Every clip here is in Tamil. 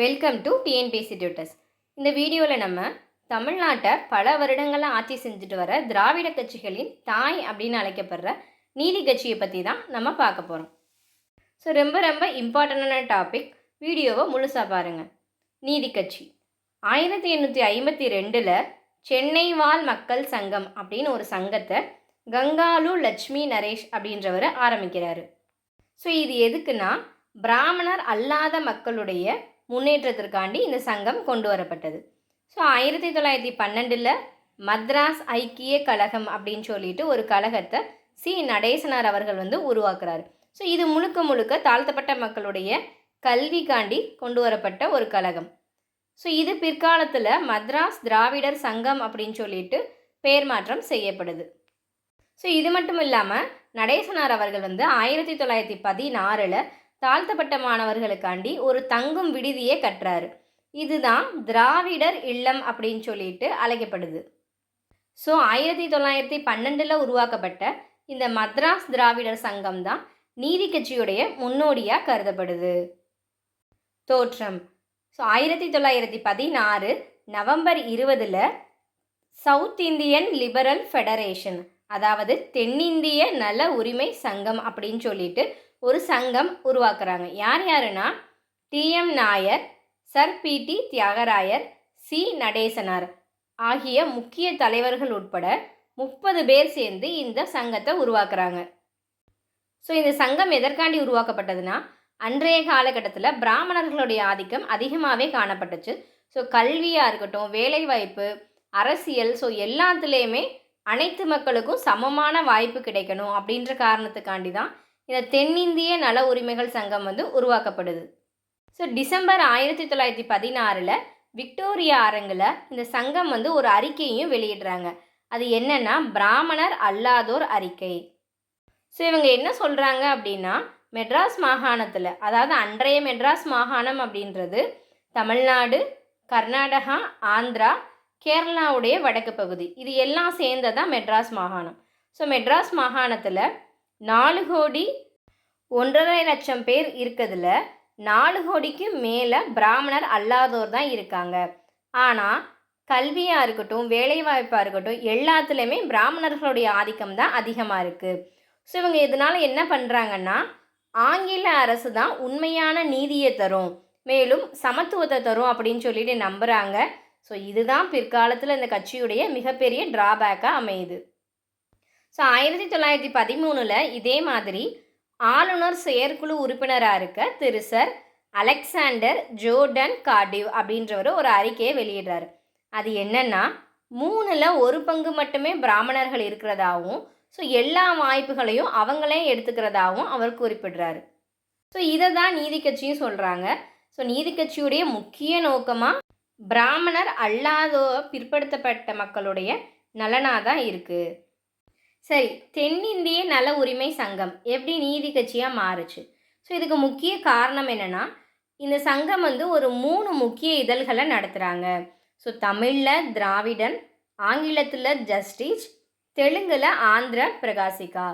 வெல்கம் டு டிஎன்பிஎஸ்சி டியூட்டர்ஸ் இந்த வீடியோவில் நம்ம தமிழ்நாட்டை பல வருடங்களாக ஆட்சி செஞ்சுட்டு வர திராவிட கட்சிகளின் தாய் அப்படின்னு அழைக்கப்படுற நீதி கட்சியை பற்றி தான் நம்ம பார்க்க போகிறோம் ஸோ ரொம்ப ரொம்ப இம்பார்ட்டண்டான டாபிக் வீடியோவை முழுசாக பாருங்கள் நீதி கட்சி. ஆயிரத்தி எண்ணூற்றி ஐம்பத்தி ரெண்டில் சென்னை வாழ் மக்கள் சங்கம் அப்படின்னு ஒரு சங்கத்தை கங்காலு லட்சுமி நரேஷ் அப்படின்றவர் ஆரம்பிக்கிறாரு. ஸோ இது எதுக்குன்னா பிராமணர் அல்லாத மக்களுடைய முன்னேற்றத்திற்காண்டி இந்த சங்கம் கொண்டு வரப்பட்டது. ஸோ ஆயிரத்தி தொள்ளாயிரத்தி பன்னெண்டில் மத்ராஸ் ஐக்கிய கழகம் அப்படின்னு சொல்லிட்டு ஒரு கழகத்தை சி. நடேசனார் அவர்கள் வந்து உருவாக்குறாரு. ஸோ இது முழுக்க முழுக்க தாழ்த்தப்பட்ட மக்களுடைய கல்விக்காண்டி கொண்டு வரப்பட்ட ஒரு கழகம். ஸோ இது பிற்காலத்தில் மத்ராஸ் திராவிடர் சங்கம் அப்படின்னு சொல்லிட்டு பெயர் மாற்றம் செய்யப்படுது. ஸோ இது மட்டும் இல்லாமல் நடேசனார் அவர்கள் வந்து ஆயிரத்தி தொள்ளாயிரத்தி பதினாறில் தாழ்த்தப்பட்ட மாணவர்களுக்காண்டி ஒரு தங்கும் விடுதியை கட்டுறாரு இதுதான் திராவிடர் இல்லம் அப்படின்னு சொல்லிட்டு அழைக்கப்படுது. ஸோ ஆயிரத்தி தொள்ளாயிரத்தி பன்னெண்டில் உருவாக்கப்பட்ட இந்த மத்ராஸ் திராவிடர் சங்கம் தான் நீதி கட்சியுடைய முன்னோடியாக கருதப்படுது. தோற்றம். ஸோ ஆயிரத்தி தொள்ளாயிரத்தி பதினாறு நவம்பர் இருபதில் சவுத் இந்தியன் லிபரல் ஃபெடரேஷன் அதாவது தென்னிந்திய நல உரிமை சங்கம் அப்படின்னு சொல்லிட்டு ஒரு சங்கம் உருவாக்குறாங்க. யார் யாருன்னா? TM Nair sir. PT Thiagarayar C. Natesanar ஆகிய முக்கிய தலைவர்கள் உட்பட முப்பது பேர் சேர்ந்து இந்த சங்கத்தை உருவாக்குறாங்க. ஸோ இந்த சங்கம் எதற்காண்டி உருவாக்கப்பட்டதுன்னா அன்றைய காலகட்டத்தில் பிராமணர்களுடைய ஆதிக்கம் அதிகமாகவே காணப்பட்டுச்சு. ஸோ கல்வியாக இருக்கட்டும் வேலைவாய்ப்பு அரசியல் ஸோ எல்லாத்துலேயுமே அனைத்து மக்களுக்கும் சமமான வாய்ப்பு கிடைக்கணும் அப்படின்ற காரணத்துக்காண்டி தான் இந்த தென்னிந்திய நல உரிமைகள் சங்கம் வந்து உருவாக்கப்படுது. ஸோ டிசம்பர் ஆயிரத்தி தொள்ளாயிரத்தி பதினாறில் விக்டோரியா அரங்கில் இந்த சங்கம் வந்து ஒரு அறிக்கையும் வெளியிடுறாங்க. அது என்னென்னா பிராமணர் அல்லாதோர் அறிக்கை. ஸோ இவங்க என்ன சொல்கிறாங்க அப்படின்னா மெட்ராஸ் மாகாணத்தில் அதாவது அன்றைய மெட்ராஸ் மாகாணம் அப்படின்றது தமிழ்நாடு கர்நாடகா ஆந்திரா கேரளாவுடைய வடக்கு பகுதி. இது எல்லாம் சேர்ந்ததான் மெட்ராஸ் மாகாணம். ஸோ மெட்ராஸ் மாகாணத்தில் நாலு கோடி ஒன்றரை லட்சம் பேர் இருக்கிறதுல நாலு கோடிக்கு மேலே பிராமணர் அல்லாதோர் தான் இருக்காங்க. ஆனால் கல்வியாக இருக்கட்டும் வேலைவாய்ப்பாக இருக்கட்டும் எல்லாத்துலேயுமே பிராமணர்களுடைய ஆதிக்கம் தான் அதிகமாக இருக்குது ஸோ இவங்க இதனால் என்ன பண்ணுறாங்கன்னா ஆங்கில அரசு தான் உண்மையான நீதியை தரும். மேலும் சமத்துவத்தை தரும் அப்படின்னு சொல்லிட்டு நம்புகிறாங்க ஸோ இதுதான் பிற்காலத்தில் இந்த கட்சியுடைய மிகப்பெரிய ட்ராபேக்காக அமையுது. ஸோ ஆயிரத்தி தொள்ளாயிரத்தி பதிமூணில் இதே மாதிரி ஆளுநர் செயற்குழு உறுப்பினராக இருக்க Thiru sir Alexander Jordan Cardew அப்படின்றவர் ஒரு அறிக்கையை வெளியிடுறாரு. அது என்னென்னா மூணில் ஒரு பங்கு மட்டுமே பிராமணர்கள் இருக்கிறதாகவும் ஸோ எல்லா வாய்ப்புகளையும் அவங்களே எடுத்துக்கிறதாவும் அவர் குறிப்பிடுறாரு. ஸோ இதை தான் நீதி கட்சியும் சொல்கிறாங்க ஸோ நீதி கட்சியுடைய முக்கிய நோக்கமாக பிராமணர் அல்லாதோ பிற்படுத்தப்பட்ட மக்களுடைய நலனாக தான் இருக்குது சரி தென்னிந்திய நல உரிமை சங்கம் எப்படி நீதி கட்சியாக மாறுச்சு? ஸோ இதுக்கு முக்கிய காரணம் என்னென்னா இந்த சங்கம் வந்து ஒரு மூணு முக்கிய இதழ்களை நடத்துகிறாங்க ஸோ தமிழில் திராவிடன் ஆங்கிலத்தில் ஜஸ்டிஸ் தெலுங்கில் ஆந்திர பிரகாசிகா.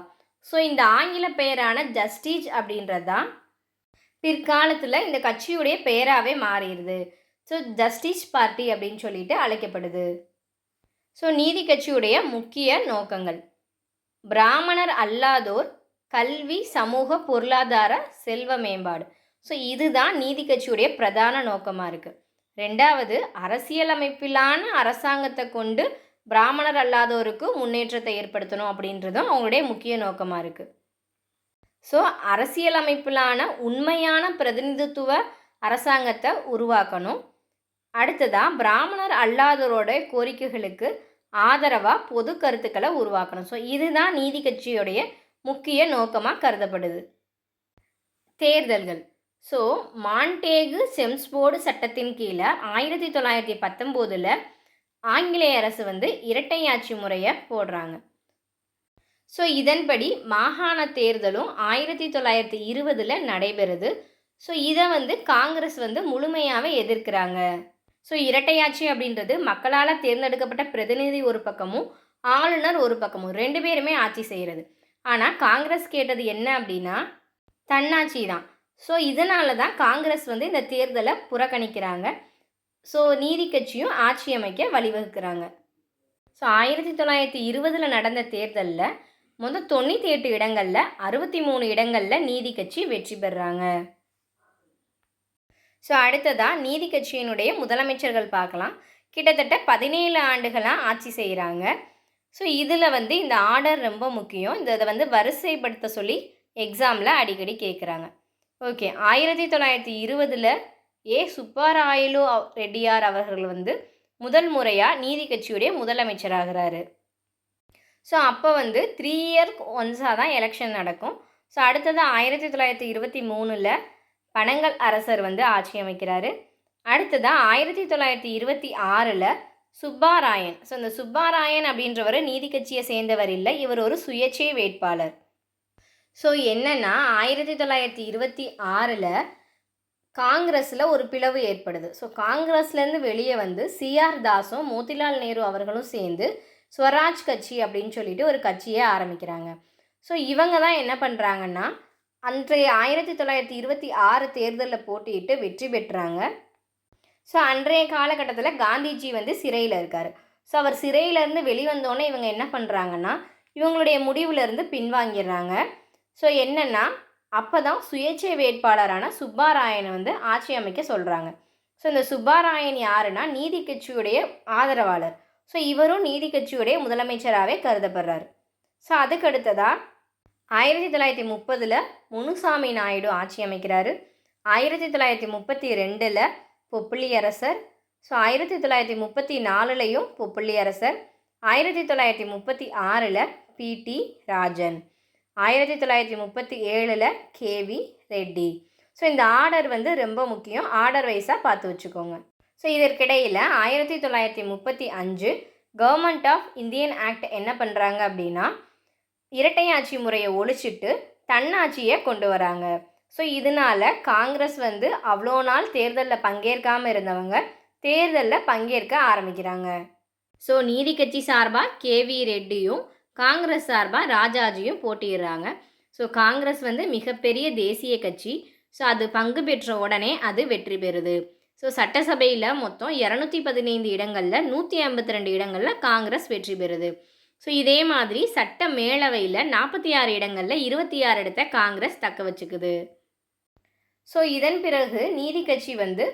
ஸோ இந்த ஆங்கில பெயரான ஜஸ்டிஸ் அப்படின்றது தான் பிற்காலத்தில் இந்த கட்சியுடைய பெயராகவே மாறிடுது. ஸோ ஜஸ்டிஸ் பார்ட்டி அப்படின்னு சொல்லிட்டு அழைக்கப்படுது. ஸோ நீதி கட்சியுடைய முக்கிய நோக்கங்கள். பிராமணர் அல்லாதோர் கல்வி சமூக பொருளாதார செல்வ மேம்பாடு. ஸோ இதுதான் நீதி கட்சியுடைய பிரதான நோக்கமாக இருக்குது ரெண்டாவது அரசியலமைப்பிலான அரசாங்கத்தை கொண்டு பிராமணர் அல்லாதோருக்கு முன்னேற்றத்தை ஏற்படுத்தணும் அப்படின்றதும் அவங்களுடைய முக்கிய நோக்கமாக இருக்குது ஸோ அரசியலமைப்பிலான உண்மையான பிரதிநிதித்துவ அரசாங்கத்தை உருவாக்கணும். அடுத்ததாக பிராமணர் அல்லாதோரோட கோரிக்கைகளுக்கு ஆதரவாக பொது கருத்துக்களை உருவாக்கணும். ஸோ இதுதான் நீதி கட்சியுடைய முக்கிய நோக்கமாக கருதப்படுது. தேர்தல்கள். ஸோ மான்டேகு செம்ஸ்போர்டு சட்டத்தின் கீழே ஆயிரத்தி தொள்ளாயிரத்தி பத்தொம்போதில் ஆங்கிலேய அரசு வந்து இரட்டையாட்சி முறையை போடுறாங்க. ஸோ இதன்படி மாகாண தேர்தலும் ஆயிரத்தி தொள்ளாயிரத்தி இருபதில் நடைபெறுது. ஸோ இதை வந்து காங்கிரஸ் வந்து முழுமையாகவே எதிர்க்கிறாங்க. ஸோ இரட்டையாட்சி அப்படின்றது மக்களால் தேர்ந்தெடுக்கப்பட்ட பிரதிநிதி ஒரு பக்கமும் ஆளுநர் ஒரு பக்கமும் ரெண்டு பேருமே ஆட்சி செய்கிறது ஆனால் காங்கிரஸ் கேட்டது என்ன அப்படின்னா தன்னாட்சி தான். ஸோ இதனால தான் காங்கிரஸ் வந்து இந்த தேர்தலை புறக்கணிக்கிறாங்க. ஸோ நீதி கட்சியும் ஆட்சி அமைக்க வழிவகுக்கிறாங்க. ஸோ ஆயிரத்தி தொள்ளாயிரத்தி இருபதில் நடந்த தேர்தலில் மொத்தம் தொண்ணூற்றி எட்டு இடங்களில் அறுபத்தி மூணு இடங்களில் நீதி கட்சி வெற்றி பெறுறாங்க ஸோ அடுத்ததாக நீதி கட்சியினுடைய முதலமைச்சர்கள் பார்க்கலாம். கிட்டத்தட்ட பதினேழு ஆண்டுகளாக ஆட்சி செய்கிறாங்க ஸோ இதில் வந்து இந்த ஆர்டர் ரொம்ப முக்கியம். இந்த இதை வந்து வரிசைப்படுத்த சொல்லி எக்ஸாமில் அடிக்கடி கேட்குறாங்க ஓகே ஆயிரத்தி தொள்ளாயிரத்தி இருபதில் ஏ. சுப்பாராயலு ரெட்டியார் அவர்கள் வந்து முதல் முறையாக நீதி கட்சியுடைய முதலமைச்சராகிறாரு. ஸோ அப்போ வந்து த்ரீ இயர் ஒன்ஸாக தான் எலெக்ஷன் நடக்கும். ஸோ அடுத்தது ஆயிரத்தி தொள்ளாயிரத்தி இருபத்தி மூணில் பனங்கல் அரசர் வந்து ஆட்சி அமைக்கிறாரு. அடுத்ததாக ஆயிரத்தி தொள்ளாயிரத்தி இருபத்தி ஆறில் சுப்பாராயன். ஸோ இந்த சுப்பாராயன் அப்படின்றவர் நீதி கட்சியை சேர்ந்தவர் இல்லை இவர் ஒரு சுயேட்சை வேட்பாளர். ஸோ என்னன்னா ஆயிரத்தி தொள்ளாயிரத்தி இருபத்தி ஆறில் காங்கிரஸில் ஒரு பிளவு ஏற்படுது. ஸோ காங்கிரஸ்லேருந்து வெளியே வந்து சிஆர் தாஸும் மோதிலால் நேரு அவர்களும் சேர்ந்து ஸ்வராஜ் கட்சி அப்படின்னு சொல்லிட்டு ஒரு கட்சியை ஆரம்பிக்கிறாங்க. ஸோ இவங்க தான் என்ன பண்ணுறாங்கன்னா அன்றைய ஆயிரத்தி தொள்ளாயிரத்தி இருபத்தி ஆறு தேர்தலில் போட்டியிட்டு வெற்றி பெற்றாங்க. ஸோ அன்றைய காலகட்டத்தில் காந்திஜி வந்து சிறையில் இருக்கார். ஸோ அவர் சிறையிலேருந்து வெளிவந்தோடனே இவங்க என்ன பண்ணுறாங்கன்னா இவங்களுடைய முடிவுலேருந்து பின்வாங்கிடுறாங்க. ஸோ என்னென்னா அப்போ தான் சுயேட்சை வேட்பாளரான சுப்பாராயனை வந்து ஆட்சி அமைக்க சொல்கிறாங்க ஸோ இந்த சுப்பாராயன் யாருன்னா நீதி கட்சியுடைய ஆதரவாளர். ஸோ இவரும் நீதி கட்சியுடைய முதலமைச்சராகவே கருதப்படுறார். ஸோ அதுக்கு அடுத்ததாக ஆயிரத்தி தொள்ளாயிரத்தி முப்பதில் முனுசாமி நாயுடு ஆட்சி அமைக்கிறாரு. ஆயிரத்தி தொள்ளாயிரத்தி முப்பத்தி ரெண்டில் பொப்புளியரசர் ஸோ ஆயிரத்தி தொள்ளாயிரத்தி முப்பத்தி நாலுலையும் பொப்புளியரசர் ஆயிரத்தி தொள்ளாயிரத்தி முப்பத்தி ஆறில் பிடி ராஜன். ஆயிரத்தி தொள்ளாயிரத்தி முப்பத்தி ஏழில் கேவி ரெட்டி. ஸோ இந்த ஆர்டர் வந்து ரொம்ப முக்கியம். ஆர்டர் வைஸாக பார்த்து வச்சுக்கோங்க. ஸோ இதற்கிடையில் ஆயிரத்தி தொள்ளாயிரத்தி முப்பத்தி அஞ்சு கவர்மெண்ட் ஆஃப் இந்தியன் ஆக்ட் என்ன பண்ணுறாங்க அப்படின்னா இரட்டையாட்சி முறையை ஒழிச்சிட்டு தன்னாட்சியை கொண்டு வராங்க. ஸோ இதனால காங்கிரஸ் வந்து அவ்வளோ நாள் தேர்தலில் பங்கேற்காமல் இருந்தவங்க தேர்தலில் பங்கேற்க ஆரம்பிக்கிறாங்க. ஸோ நீதி கட்சி சார்பாக கேவி ரெட்டியும் காங்கிரஸ் சார்பாக ராஜாஜியும் போட்டியிடுறாங்க. ஸோ காங்கிரஸ் வந்து மிகப்பெரிய தேசிய கட்சி. ஸோ அது பங்கு பெற்ற உடனே அது வெற்றி பெறுது. ஸோ சட்டசபையில் மொத்தம் இரநூத்தி பதினைந்து இடங்களில் நூற்றி ஐம்பத்தி ரெண்டு இடங்களில் காங்கிரஸ் வெற்றி பெறுது. ஸோ இதே மாதிரி சட்ட மேலவையில் நாற்பத்தி ஆறு இடங்களில் இருபத்தி ஆறு இடத்த காங்கிரஸ் தக்க வச்சுக்குது. ஸோ இதன் பிறகு நீதி கட்சி வந்து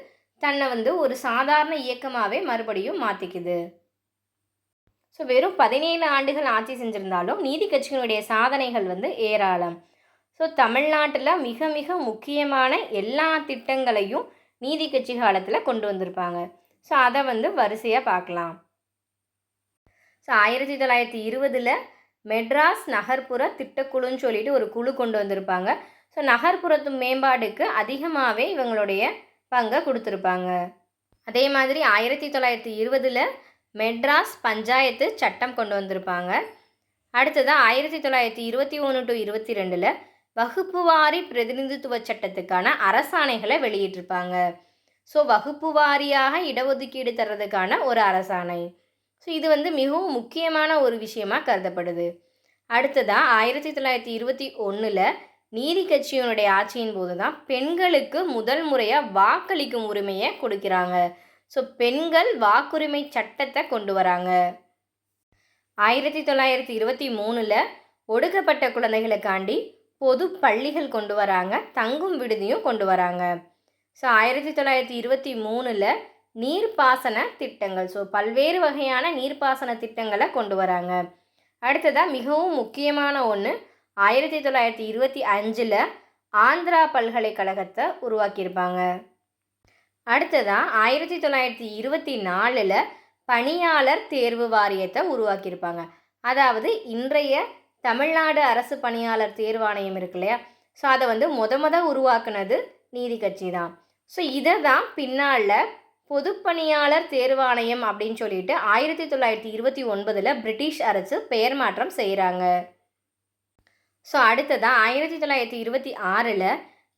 தன்னை வந்து ஒரு சாதாரண இயக்கமாகவே மறுபடியும் மாற்றிக்குது ஸோ வெறும் பதினேழு ஆண்டுகள் ஆட்சி செஞ்சிருந்தாலும் நீதி கட்சியினுடைய சாதனைகள் வந்து ஏராளம். ஸோ தமிழ்நாட்டில் மிக மிக முக்கியமான எல்லா திட்டங்களையும் நீதி கட்சி காலத்தில் கொண்டு வந்திருப்பாங்க. ஸோ அதை வந்து வரிசையாக பார்க்கலாம். ஸோ ஆயிரத்தி தொள்ளாயிரத்தி இருபதில் மெட்ராஸ் நகர்ப்புற திட்டக்குழுன்னு சொல்லிட்டு ஒரு குழு கொண்டு வந்திருப்பாங்க. ஸோ நகர்ப்புறத்து மேம்பாடுக்கு அதிகமாகவே இவங்களுடைய பங்கை கொடுத்துருப்பாங்க. அதே மாதிரி ஆயிரத்தி தொள்ளாயிரத்தி இருபதில் மெட்ராஸ் பஞ்சாயத்து சட்டம் கொண்டு வந்திருப்பாங்க. அடுத்ததாக ஆயிரத்தி தொள்ளாயிரத்தி இருபத்தி ஒன்று டு இருபத்தி ரெண்டில் வகுப்புவாரி பிரதிநிதித்துவ சட்டத்துக்கான அரசாணைகளை வெளியிட்டிருப்பாங்க. ஸோ வகுப்பு வாரியாக இடஒதுக்கீடு தர்றதுக்கான ஒரு அரசாணை. ஸோ இது வந்து மிகவும் முக்கியமான ஒரு விஷயமாக கருதப்படுது. அடுத்ததாக ஆயிரத்தி தொள்ளாயிரத்தி இருபத்தி ஒன்றில் நீதி கட்சியினுடைய ஆட்சியின் போது தான் பெண்களுக்கு முதல் முறையாக வாக்களிக்கும் உரிமையை கொடுக்குறாங்க. ஸோ பெண்கள் வாக்குரிமை சட்டத்தை கொண்டு வராங்க. ஆயிரத்தி தொள்ளாயிரத்தி இருபத்தி மூணில் ஒடுக்கப்பட்ட குழந்தைகளுக்காண்டி பொது பள்ளிகள் கொண்டு வராங்க தங்கும் விடுதியும் கொண்டு வராங்க. ஸோ ஆயிரத்தி தொள்ளாயிரத்தி இருபத்தி மூணில் நீர்ப்பாசன திட்டங்கள். ஸோ பல்வேறு வகையான நீர்ப்பாசன திட்டங்களை கொண்டு வராங்க. அடுத்ததாக மிகவும் முக்கியமான ஒன்று ஆயிரத்தி தொள்ளாயிரத்தி இருபத்தி அஞ்சில் ஆந்திரா பல்கலைக்கழகத்தை உருவாக்கியிருப்பாங்க. அடுத்ததாக ஆயிரத்தி தொள்ளாயிரத்தி இருபத்தி நாலில் பணியாளர் தேர்வு வாரியத்தை உருவாக்கியிருப்பாங்க. அதாவது இன்றைய தமிழ்நாடு அரசு பணியாளர் தேர்வாணையம் இருக்கு இல்லையா? ஸோ அதை வந்து முத முத உருவாக்குனது நீதி கட்சி தான். ஸோ இதை தான் பின்னால் பொதுப்பணியாளர் தேர்வாணையம் அப்படின்னு சொல்லிட்டு ஆயிரத்தி தொள்ளாயிரத்தி இருபத்தி ஒன்பதில் பிரிட்டிஷ் அரசு பெயர் மாற்றம் செய்கிறாங்க ஸோ அடுத்ததாக ஆயிரத்தி தொள்ளாயிரத்தி இருபத்தி ஆறில்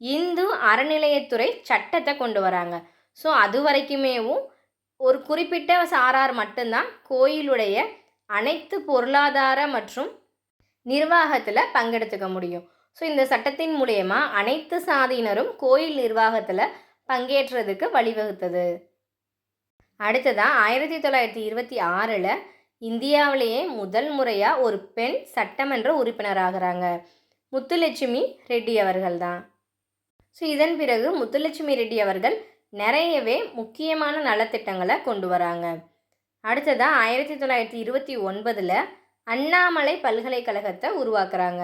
இந்து அறநிலையத்துறை சட்டத்தை கொண்டு வராங்க. ஸோ அது வரைக்குமேவும் ஒரு குறிப்பிட்ட சாரார் மட்டும்தான் கோயிலுடைய அனைத்து பொருளாதார மற்றும் நிர்வாகத்தில் பங்கெடுத்துக்க முடியும். ஸோ இந்த சட்டத்தின் மூலயமா அனைத்து சாதியினரும் கோயில் நிர்வாகத்தில் பங்கேற்றதுக்கு வழிவகுத்தது. அடுத்ததாக ஆயிரத்தி தொள்ளாயிரத்தி இருபத்தி ஆறில் இந்தியாவிலேயே முதல் முறையாக ஒரு பெண் சட்டமன்ற உறுப்பினராகிறாங்க. முத்துலட்சுமி ரெட்டி அவர்கள் தான் ஸோ இதன் பிறகு முத்துலட்சுமி ரெட்டி அவர்கள் நிறையவே முக்கியமான நலத்திட்டங்களை கொண்டு வராங்க. அடுத்ததாக ஆயிரத்தி தொள்ளாயிரத்தி இருபத்தி ஒன்பதில் அண்ணாமலை பல்கலைக்கழகத்தை உருவாக்குறாங்க.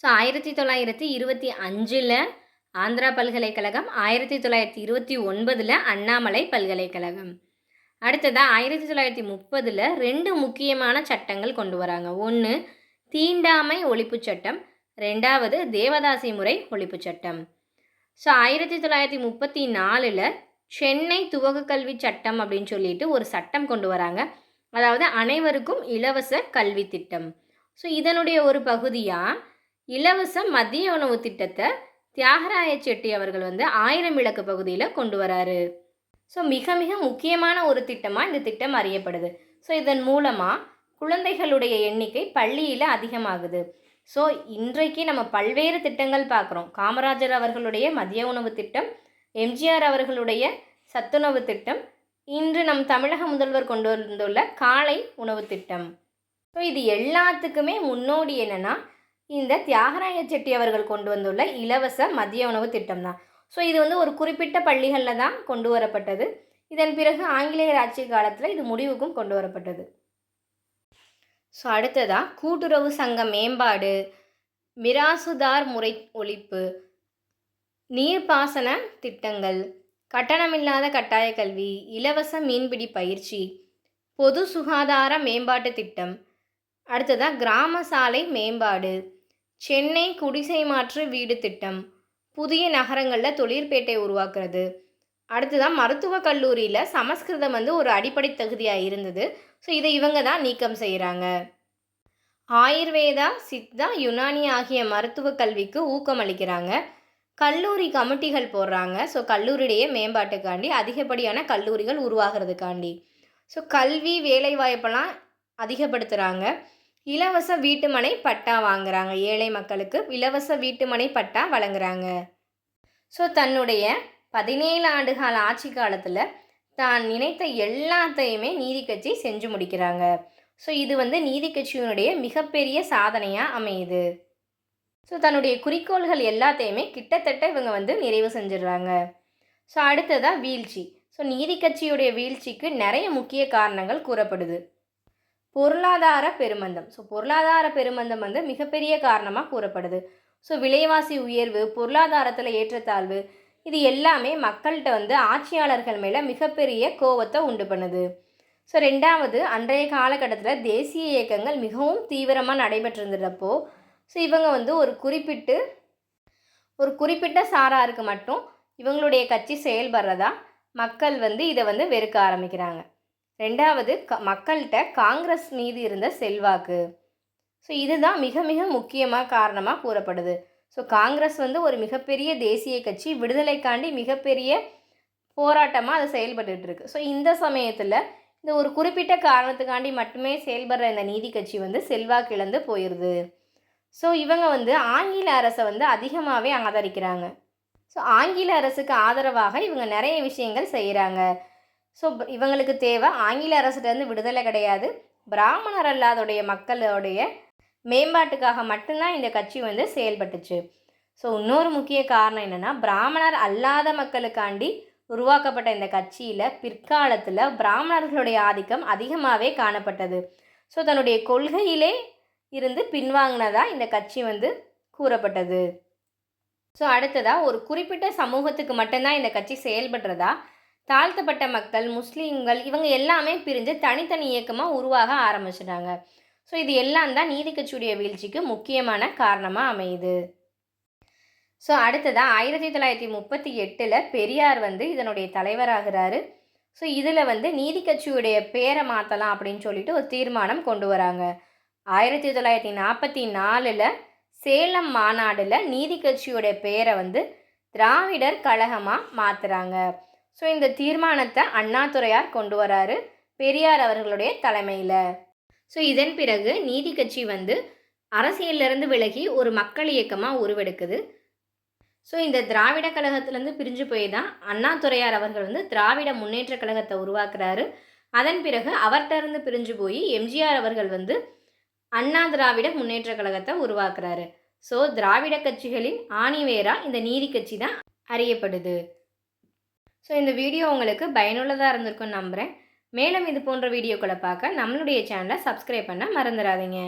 ஸோ ஆயிரத்தி தொள்ளாயிரத்தி இருபத்தி அஞ்சில் ஆந்திரா பல்கலைக்கழகம் ஆயிரத்தி தொள்ளாயிரத்தி இருபத்தி ஒன்பதில் அண்ணாமலை பல்கலைக்கழகம். அடுத்ததாக ஆயிரத்தி தொள்ளாயிரத்தி முப்பதில் ரெண்டு முக்கியமான சட்டங்கள் கொண்டு வராங்க. ஒன்று தீண்டாமை ஒழிப்புச் சட்டம். ரெண்டாவது தேவதாசி முறை ஒழிப்பு சட்டம். ஸோ ஆயிரத்தி தொள்ளாயிரத்தி முப்பத்தி நாலில் சென்னை துவக்க கல்வி சட்டம் அப்படின்னு சொல்லிட்டு ஒரு சட்டம் கொண்டு வராங்க. அதாவது அனைவருக்கும் இலவச கல்வி திட்டம். ஸோ இதனுடைய ஒரு பகுதியாக இலவச மதிய உணவு திட்டத்தை தியாகராய செட்டி அவர்கள் வந்து ஆயிரம் விளக்கு பகுதியில் கொண்டு வராரு. ஸோ மிக மிக முக்கியமான ஒரு திட்டமாக இந்த திட்டம் அறியப்படுது. ஸோ இதன் மூலமாக குழந்தைகளுடைய எண்ணிக்கை பள்ளியில் அதிகமாகுது. ஸோ இன்றைக்கு நம்ம பல்வேறு திட்டங்கள் பார்க்குறோம் காமராஜர் அவர்களுடைய மதிய உணவு திட்டம் எம்ஜிஆர் அவர்களுடைய சத்துணவு திட்டம் இன்று நம் தமிழக முதல்வர் கொண்டு வந்துள்ள காலை உணவு திட்டம். ஸோ இது எல்லாத்துக்குமே முன்னோடி என்னென்னா இந்த தியாகராய செட்டி அவர்கள் கொண்டு வந்துள்ள இலவச மதிய உணவு திட்டம் தான் ஸோ இது வந்து ஒரு குறிப்பிட்ட பள்ளிகளில் தான் கொண்டு வரப்பட்டது. இதன் பிறகு ஆங்கிலேயர் ஆட்சி காலத்தில் இது முடிவுக்கும் கொண்டு வரப்பட்டது. ஸோ அடுத்ததாக கூட்டுறவு சங்க மேம்பாடு மிராசுதார் முறை ஒழிப்பு நீர்ப்பாசன திட்டங்கள் கட்டணமில்லாத கட்டாய கல்வி இலவச மீன்பிடி பயிற்சி பொது சுகாதார மேம்பாட்டு திட்டம். அடுத்ததாக கிராம சாலை மேம்பாடு சென்னை குடிசை மாற்று வீடு திட்டம். புதிய நகரங்களில் தொழிற்பேட்டை உருவாக்குறது. அடுத்ததான் மருத்துவக் கல்லூரியில் சமஸ்கிருதம் வந்து ஒரு அடிப்படை தகுதியாக இருந்தது. ஸோ இதை இவங்க தான் நீக்கம் செய்கிறாங்க ஆயுர்வேதா சித்தா யுனானி ஆகிய மருத்துவ கல்விக்கு ஊக்கம் அளிக்கிறாங்க. கல்லூரி கமிட்டிகள் போடுறாங்க. ஸோ கல்லூரியுடைய மேம்பாட்டுக்காண்டி அதிகப்படியான கல்லூரிகள் உருவாகிறதுக்காண்டி. ஸோ கல்வி வேலைவாய்ப்பெல்லாம் அதிகப்படுத்துகிறாங்க இலவச வீட்டுமனை பட்டா வாங்குறாங்க. ஏழை மக்களுக்கு இலவச வீட்டுமனை பட்டா வழங்குறாங்க. ஸோ தன்னுடைய பதினேழு ஆண்டுகால ஆட்சி காலத்தில் தான் நினைத்த எல்லாத்தையுமே நீதி கட்சி செஞ்சு முடிக்கிறாங்க. ஸோ இது வந்து நீதி கட்சியினுடைய மிகப்பெரிய சாதனையாக அமையுது. ஸோ தன்னுடைய குறிக்கோள்கள் எல்லாத்தையுமே கிட்டத்தட்ட இவங்க வந்து நிறைவு செஞ்சிடுறாங்க. ஸோ அடுத்ததாக வீழ்ச்சி. ஸோ நீதி கட்சியுடைய வீழ்ச்சிக்கு நிறைய முக்கிய காரணங்கள் கூறப்படுது. பொருளாதார பெருமந்தம். ஸோ பொருளாதார பெருமந்தம் வந்து மிகப்பெரிய காரணமாக கூறப்படுது. ஸோ விலைவாசி உயர்வு பொருளாதாரத்தில் ஏற்றத்தாழ்வு இது எல்லாமே மக்கள்கிட்ட வந்து ஆட்சியாளர்கள் மேலே மிகப்பெரிய கோவத்தை உண்டு பண்ணுது. ஸோ ரெண்டாவது அன்றைய காலகட்டத்தில் தேசிய இயக்கங்கள் மிகவும் தீவிரமாக நடைபெற்றிருந்தப்போ ஸோ இவங்க வந்து ஒரு குறிப்பிட்டு ஒரு குறிப்பிட்ட சாராருக்கு மட்டும் இவங்களுடைய கட்சி செயல்படுறதா மக்கள் வந்து இதை வந்து வெறுக்க ஆரம்பிக்கிறாங்க. ரெண்டாவது க மக்கள்கிட்ட காங்கிரஸ் மீது இருந்த செல்வாக்கு. ஸோ இதுதான் மிக மிக முக்கியமாக காரணமாக கூறப்படுது. ஸோ காங்கிரஸ் வந்து ஒரு மிகப்பெரிய தேசிய கட்சி விடுதலைக்காண்டி மிகப்பெரிய போராட்டமாக அது செயல்பட்டுகிட்டு இருக்கு ஸோ இந்த சமயத்தில் இந்த ஒரு குறிப்பிட்ட காரணத்துக்காண்டி மட்டுமே செயல்படுற இந்த நீதி கட்சி வந்து செல்வாக்கு இழந்து போயிடுது ஸோ இவங்க வந்து ஆங்கில அரசை வந்து அதிகமாகவே ஆதரிக்கிறாங்க. ஸோ ஆங்கில அரசுக்கு ஆதரவாக இவங்க நிறைய விஷயங்கள் செய்கிறாங்க ஸோ இவங்களுக்கு தேவை ஆங்கில அரசுலேருந்து விடுதலை கிடையாது. பிராமணர் அல்லாதோடைய மக்களுடைய மேம்பாட்டுக்காக மட்டும்தான் இந்த கட்சி வந்து செயல்பட்டுச்சு. ஸோ இன்னொரு முக்கிய காரணம் என்னென்னா பிராமணர் அல்லாத மக்களுக்காண்டி உருவாக்கப்பட்ட இந்த கட்சியில் பிற்காலத்தில் பிராமணர்களுடைய ஆதிக்கம் அதிகமாகவே காணப்பட்டது. ஸோ தன்னுடைய கொள்கையிலே இருந்து பின்வாங்கினதா இந்த கட்சி வந்து கூறப்பட்டது. ஸோ அடுத்ததாக ஒரு குறிப்பிட்ட சமூகத்துக்கு மட்டும்தான் இந்த கட்சி செயல்படுறதா? தாழ்த்தப்பட்ட மக்கள் முஸ்லீம்கள் இவங்க எல்லாமே பிரிஞ்சு தனித்தனி இயக்கமாக உருவாக ஆரம்பிச்சிட்டாங்க. ஸோ இது எல்லாம் தான் நீதி கட்சியுடைய வீழ்ச்சிக்கு முக்கியமான காரணமாக அமையுது. ஸோ அடுத்ததாக ஆயிரத்தி தொள்ளாயிரத்தி முப்பத்தி எட்டில் பெரியார் வந்து இதனுடைய தலைவராகிறாரு. ஸோ இதில் வந்து நீதி கட்சியுடைய பேரை மாற்றலாம் அப்படின்னு சொல்லிட்டு ஒரு தீர்மானம் கொண்டு வராங்க. ஆயிரத்தி தொள்ளாயிரத்தி நாற்பத்தி நாலில் சேலம் மாநாடில் நீதி கட்சியுடைய பேரை வந்து திராவிடர் கழகமாக மாற்றுறாங்க ஸோ இந்த தீர்மானத்தை அண்ணாதுரையார் கொண்டு வராரு பெரியார் அவர்களுடைய தலைமையில். ஸோ இதன் பிறகு நீதி கட்சி வந்து அரசியலிருந்து விலகி ஒரு மக்கள் இயக்கமாக உருவெடுக்குது. ஸோ இந்த திராவிட கழகத்திலேருந்து பிரிஞ்சு போய் தான் அண்ணாதுரையார் அவர்கள் வந்து திராவிட முன்னேற்ற கழகத்தை உருவாக்குறாரு. அதன் பிறகு அவர்கிட்ட இருந்து பிரிஞ்சு போய் எம்ஜிஆர் அவர்கள் வந்து அண்ணா திராவிட முன்னேற்ற கழகத்தை உருவாக்குறாரு. ஸோ திராவிட கட்சிகளின் ஆணிவேரா இந்த நீதி கட்சி தான் அறியப்படுது. ஸோ இந்த வீடியோ உங்களுக்கு பயனுள்ளதாக இருந்திருக்கும்னு நம்புகிறேன் மேலும் இது போன்ற வீடியோக்களை பார்க்க நம்மளுடைய சேனலை சப்ஸ்கிரைப் பண்ண மறந்துடாதீங்க.